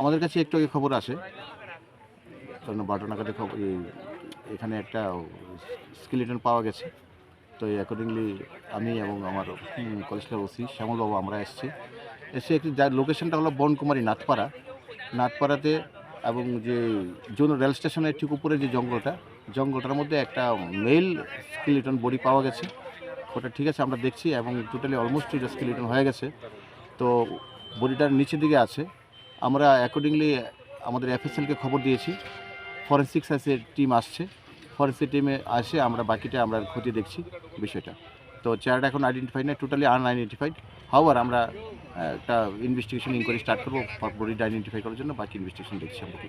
আমাদের কাছে একটু আগে খবর আসে। কারণ বারোটা খবর এখানে একটা স্কেলিটন পাওয়া গেছে। তো অ্যাকর্ডিংলি আমি এবং আমার কলেজের ওসি শ্যামলবাবু আমরা এসেছি। এসে একটি যার লোকেশনটা হলো বনকুমারী নাথপাড়া নাথপাড়াতে এবং যে জোন রেল স্টেশনের ঠিক উপরে যে জঙ্গলটা, জঙ্গলটার মধ্যে একটা মেল স্কেলিটন বডি পাওয়া গেছে। ওটা ঠিক আছে, আমরা দেখছি এবং টোটালি অলমোস্ট স্কেলিটন হয়ে গেছে। তো বডিটার নিচের দিকে আছে। আমরা অ্যাকর্ডিংলি আমাদের এফএসএলকে খবর দিয়েছি। ফরেন্সিক সাইন্সের টিম আসছে। ফরেন্সিক টিমে আসে, আমরা বাকিটা আমরা খতিয়ে দেখছি বিষয়টা। তো চেয়ারটা এখন আইডেন্টিফাই না টোটালি আনআইডেন্টিফাইড হাওয়ার আমরা একটা ইনভেস্টিগেশন ইনকোয়ারি স্টার্ট করব বডিটা আইডেন্টিফাই করার জন্য বাকি ইনভেস্টিগেশন দেখছি আমরা কী।